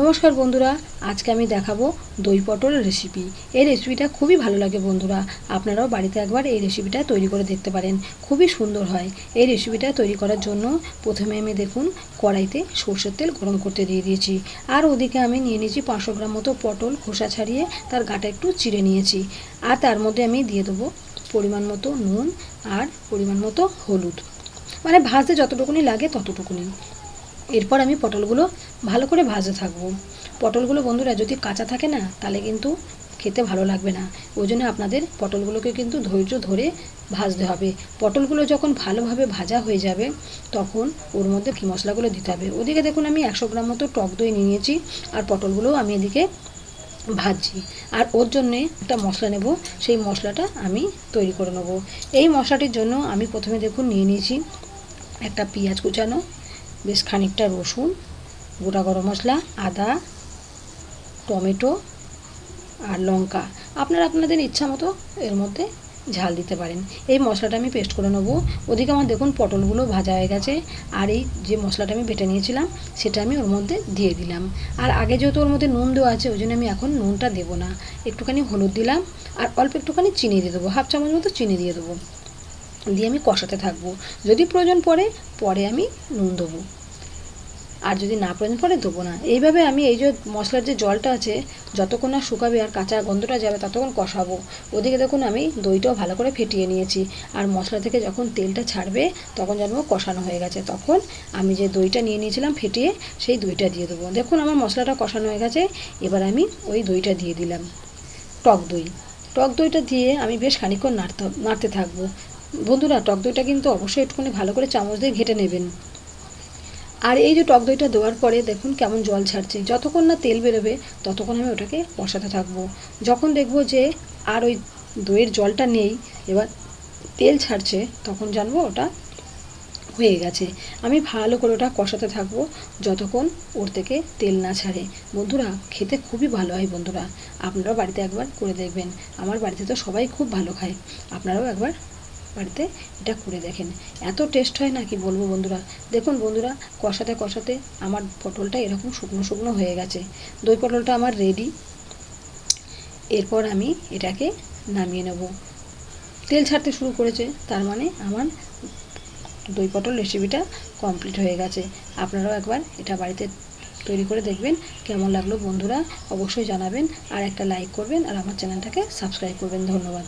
নমস্কার বন্ধুরা, আজকে আমি দেখাবো দই পটল রেসিপি এই রেসিপিটা খুবই ভালো লাগে বন্ধুরা। আপনারাও বাড়িতে একবার এই রেসিপিটা তৈরি করে দেখতে পারেন। খুবই সুন্দর হয়। এই রেসিপিটা তৈরি করার জন্য প্রথমে আমি দেখুন, কড়াইতে সর্ষের তেল গরম করতে দিয়ে দিয়েছি। আর ওদিকে আমি নিয়ে নিয়েছি পাঁচশো গ্রাম মতো পটল খোসা ছাড়িয়ে তার গাটা একটু চিড়ে নিয়েছি। আর তার মধ্যে আমি দিয়ে দেবো পরিমাণ মতো নুন আর পরিমাণ মতো হলুদ। মানে ভাজতে যতটুকুনি লাগে ততটুকুনি। এরপর আমি পটলগুলো ভালো করে ভাজতে থাকব। পটলগুলো বন্ধুরা, যদি কাঁচা থাকে না, তাহলে কিন্তু খেতে ভালো লাগবে না। ওই জন্য আপনাদের পটলগুলোকে কিন্তু ধৈর্য ধরে ভাজতে হবে। পটলগুলো যখন ভালোভাবে ভাজা হয়ে যাবে, তখন ওর মধ্যে কি মশলাগুলো দিতে হবে। ওদিকে দেখুন, আমি একশো গ্রাম মতো টক দই নিয়ে নিয়েছি আর পটলগুলো আমি এদিকে ভাজছি। আর ওর জন্যে একটা মশলা নেব, সেই মশলাটা আমি তৈরি করে নেব। এই মশলাটির জন্য আমি প্রথমে দেখুন, নিয়ে নিয়েছি একটা পেঁয়াজ কুচানো বেশ খানিকটা রসুন, গোটা গরম মশলা, আদা, টমেটো আর লঙ্কা। আপনারা আপনাদের ইচ্ছা মতো এর মধ্যে ঝাল দিতে পারেন। এই মশলাটা আমি পেস্ট করে নেব। ওদিকে আমার দেখুন পটলগুলো ভাজা হয়ে গেছে। আর এই যে মশলাটা আমি বেটে নিয়েছিলাম, সেটা আমি ওর মধ্যে দিয়ে দিলাম। আর আগে যেহেতু ওর মধ্যে নুন দেওয়া আছে, ওই জন্য আমি এখন নুনটা দেবো না। একটুখানি হলুদ দিলাম, আর অল্প একটুখানি চিনি দিয়ে দেবো। হাফ চামচ মতো চিনি দিয়ে দেবো। দিয়ে আমি কষাতে থাকব। যদি প্রয়োজন পড়ে, পরে আমি নুন দেবো। আর যদি না প্রয়োজন পড়ে, দেবো না। এইভাবে আমি এই যে মশলার যে জলটা আছে, যতক্ষণ না শুকাবে আর কাঁচা গন্ধটা যাবে, ততক্ষণ কষাবো। ওদিকে দেখুন আমি দইটাও ভালো করে ফেটিয়ে নিয়েছি। আর মশলা থেকে যখন তেলটা ছাড়বে, তখন জানব কষানো হয়ে গেছে। তখন আমি যে দইটা নিয়ে নিয়েছিলাম ফেটিয়ে, সেই দইটা দিয়ে দেবো। দেখুন আমার মশলাটা কষানো হয়ে গেছে। এবার আমি ওই দইটা দিয়ে দিলাম। টক দই। টক দইটা দিয়ে আমি বেশ খানিক্ষণ নাড়তে নাড়তে থাকব। বন্ধুরা, টক দইটা কিন্তু অবশ্যই একটুখানি ভালো করে চামচ দিয়ে ঘেটে নেবেন। আর এই যে টক দইটা দেওয়ার পরে দেখুন কেমন জল ছাড়ছে। যতক্ষণ না তেল বেরোবে, ততক্ষণ আমি ওটাকে কষাতে থাকব। যখন দেখব যে আর ওই দইয়ের জলটা নেই, এবার তেল ছাড়ছে, তখন জানব ওটা হয়ে গেছে। আমি ভালো করে ওটা কষাতে থাকব, যতক্ষণ ওর থেকে তেল না ছাড়ে। বন্ধুরা, খেতে খুবই ভালো হয় বন্ধুরা। আপনারাও বাড়িতে একবার করে দেখবেন। আমার বাড়িতে তো সবাই খুব ভালো খায়। আপনারাও একবার বাড়িতে এটা করে দেখেন। এত টেস্ট হয় না কি বলব বন্ধুরা? দেখুন বন্ধুরা, কষাতে কষাতে আমার পটলটা এরকম শুকনো শুকনো হয়ে গেছে। দই পটলটা আমার রেডি এরপর আমি এটাকে নামিয়ে নেব। তেল ছাড়তে শুরু করেছে, তার মানে আমার দই পটল রেসিপিটা কমপ্লিট হয়ে গেছে। আপনারাও একবার এটা বাড়িতে তৈরি করে দেখবেন, কেমন লাগল বন্ধুরা? অবশ্যই জানাবেন, আর একটা লাইক করবেন, আর আমার চ্যানেলটাকে সাবস্ক্রাইব করবেন। ধন্যবাদ।